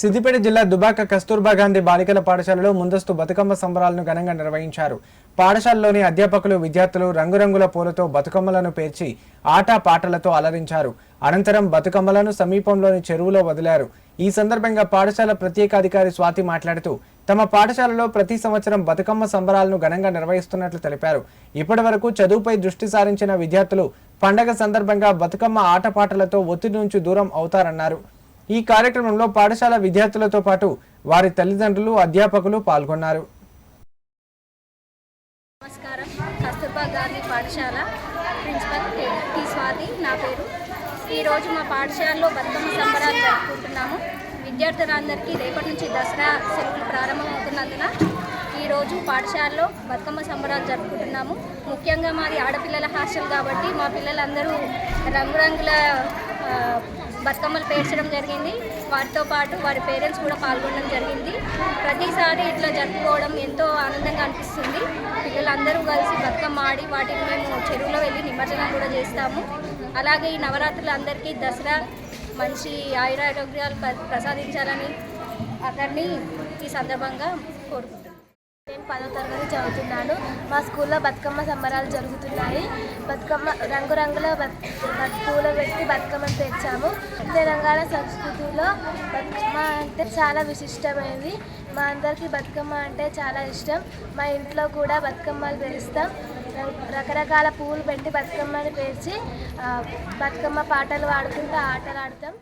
సిద్దిపేట జిల్లా దుబాక కస్తూర్బా గాంధీ బాలికల పాఠశాలలో ముందస్తు బతుకమ్మ సంబరాలను ఘనంగా నిర్వహించారు. పాఠశాలలోని అధ్యాపకులు విద్యార్థులు రంగురంగుల పూలతో బతుకమ్మలను పేర్చి ఆట పాటలతో అలరించారు. అనంతరం బతుకమ్మలను సమీపంలోని చెరువులో వదిలారు. ఈ సందర్భంగా పాఠశాల ప్రత్యేకాధికారి స్వాతి మాట్లాడుతూ తమ పాఠశాలలో ప్రతి సంవత్సరం బతుకమ్మ సంబరాలను ఘనంగా నిర్వహిస్తున్నట్లు తెలిపారు. ఇప్పటి వరకు చదువుపై దృష్టి సారించిన విద్యార్థులు పండగ సందర్భంగా బతుకమ్మ ఆటపాటలతో ఒత్తిడి నుంచి దూరం అవుతారన్నారు. ఈ కార్యక్రమంలో పాఠశాల విద్యార్థులతో పాటు వారి తల్లిదండ్రులు అధ్యాపకులు పాల్గొన్నారు. నమస్కారం. కస్తూర్బా గాంధీ పాఠశాల ప్రిన్సిపల్ టి- స్వాతి నా పేరు. ఈరోజు మా పాఠశాలలో బతుకమ్మ సంబరాలు జరుపుకుంటున్నాము. విద్యార్థులందరికీ రేపటి నుంచి దసరా సెలవులు ప్రారంభమవుతున్నందున ఈరోజు పాఠశాలలో బతుకమ్మ సంబరాలు జరుపుకుంటున్నాము. ముఖ్యంగా మాది ఆడపిల్లల హాస్టల్ కాబట్టి మా పిల్లలందరూ రంగురంగుల బతుకమ్మలు పేర్చడం జరిగింది. వారితో పాటు వారి పేరెంట్స్ కూడా పాల్గొనడం జరిగింది. ప్రతిసారి ఇట్లా జరుపుకోవడం ఎంతో ఆనందంగా అనిపిస్తుంది. పిల్లలందరూ కలిసి బతుకమ్మ ఆడి వాటిని మేము చెరువులో వెళ్ళి నిమజ్జనం కూడా చేస్తాము. అలాగే ఈ నవరాత్రులు అందరికీ దసరా మంచి ఆయురారోగ్యాలు ప్ర- ప్రసాదించాలని అందరినీ ఈ సందర్భంగా కోరుకుంటున్నాను. నేను పదో తరగతి చదువుతున్నాను. మా స్కూల్లో బతుకమ్మ సంబరాలు జరుగుతున్నాయి. బతుకమ్మ రంగురంగుల బత్ పూలు పెట్టి బతుకమ్మను తెచ్చాము తెలంగాణ సంస్కృతిలో బతుకమ్మ అంటే చాలా విశిష్టమైనది. మా అందరికీ బతుకమ్మ అంటే చాలా ఇష్టం. మా ఇంట్లో కూడా బతుకమ్మలు పేరుస్తాం. రకరకాల పువ్వులు పెట్టి బతుకమ్మని పేర్చి బతుకమ్మ పాటలు పాడుకుంటూ ఆటలు ఆడతాం.